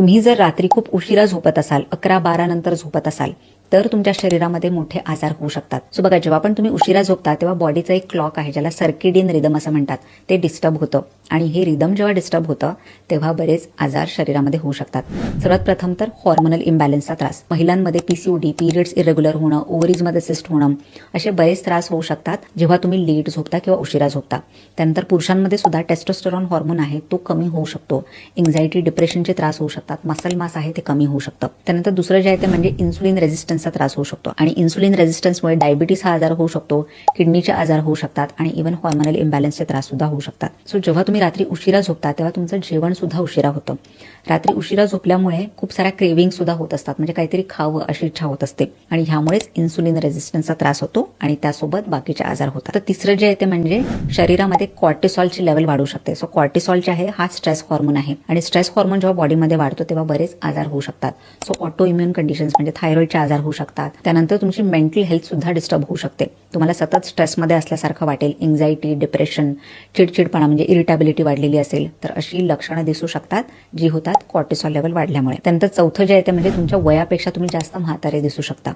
तुम्ही जर रात्री खूप उशिरा झोपत असाल अकरा बारा नंतर झोपत असाल तर तुमच्या शरीरामध्ये मोठे आजार होऊ शकतात. सो बघा जेव्हा पण तुम्ही उशिरा झोपता तेव्हा बॉडीचं एक क्लॉक आहे ज्याला सर्किडियन रिदम असं म्हणतात. ते डिस्टर्ब होतं. आणि हे रिदम जेव्हा डिस्टर्ब होतं तेव्हा बरेच आजार शरीरामध्ये होऊ शकतात. सर्वात प्रथम तर हॉर्मोनल इम्बॅलन्सचा त्रास. महिलांमध्ये पीसीओडी पिरियड्स इरेग्युलर होणं ओव्हरीजमध्ये सिस्ट होणं असे बरेच त्रास होऊ शकतात जेव्हा तुम्ही लेट झोपता किंवा उशिरा झोपता. त्यानंतर पुरुषांमध्ये सुद्धा टेस्टोस्टेरॉन हॉर्मोन आहे तो कमी होऊ शकतो. एन्झायटी डिप्रेशनचे त्रास होऊ शकतात. मसल मास आहे ते कमी होऊ शकतं. त्यानंतर दुसरं जे आहे ते म्हणजे इन्सुलिन रेझिस्टन्सचा त्रास होऊ शकतो. आणि इन्सुलिन रेझिस्टन्समुळे डायबिटीस हा आजार होऊ शकतो. किडनीचे आजार होऊ शकतात. आणि इव्हन हॉर्मोनल इम्बॅलन्सचे त्रास सुद्धा होऊ शकतात. सो जेव्हा तुम्ही रात्री उशिरा झोपता तेव्हा तुमचं जेवण सुद्धा उशिरा होतं. रात्री उशिरा झोपल्यामुळे खूप साऱ्या क्रेविंग सुद्धा होत असतात. म्हणजे काहीतरी खावं अशी इच्छा होत असते. आणि ह्यामुळेच इन्सुलिन रेझिस्टन्सचा त्रास होतो आणि त्यासोबत बाकीचे आजार होतात. तर तिसरं जे आहे ते म्हणजे शरीरामध्ये कॉर्टिसॉलची लेवल वाढू शकते. सो कॉर्टिसॉल जे आहे हा स्ट्रेस हॉर्मोन आहे. आणि स्ट्रेस हॉर्मोन जेव्हा बॉडीमध्ये वाढतो तेव्हा बरेच आजार होऊ शकतात. सो ऑटो इम्युन कंडिशन्स म्हणजे थायरॉइडचे आजार होऊ शकतात. त्यानंतर तुमची मेंटल हेल्थ सुद्धा डिस्टर्ब होऊ शकते. तुम्हाला सतत स्ट्रेसमध्ये असल्यासारखं वाटेल. एन्झायटी डिप्रेशन चिडचिडपणा म्हणजे इरिटेबिलिटी वाढलेली असेल तर अशी लक्षणं दिसू शकतात जी होतात कॉर्टिसॉल लेवल वाढल्यामुळे. त्यानंतर चौथं जे आहे ते म्हणजे तुमच्या वयापेक्षा तुम्ही जास्त म्हातारे दिसू शकता.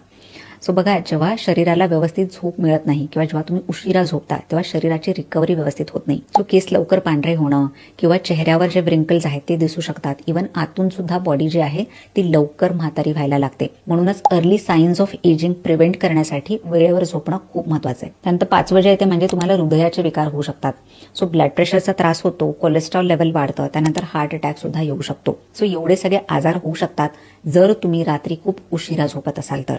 सो बघा जेव्हा शरीराला व्यवस्थित झोप मिळत नाही किंवा जेव्हा तुम्ही उशिरा झोपता तेव्हा शरीराची रिकव्हरी व्यवस्थित होत नाही. सो केस लवकर पांढरे होणं किंवा चेहऱ्यावर जे व्रिंकल्स आहेत ते दिसू शकतात. इव्हन आतून सुद्धा बॉडी जी आहे ती लवकर म्हातारी व्हायला लागते. म्हणूनच early science of ageing prevent करण्यासाठी वेळेवर झोपणं खूप महत्वाचं आहे. त्यानंतर पाचवं जे आहे म्हणजे तुम्हाला हृदयाचे विकार होऊ शकतात. सो ब्लड प्रेशरचा त्रास होतो कोलेस्ट्रॉल लेवल वाढतं त्यानंतर हार्ट अटॅक सुद्धा येऊ शकतो. सो एवढे सगळे आजार होऊ शकतात जर तुम्ही रात्री खूप उशिरा झोपत असाल तर.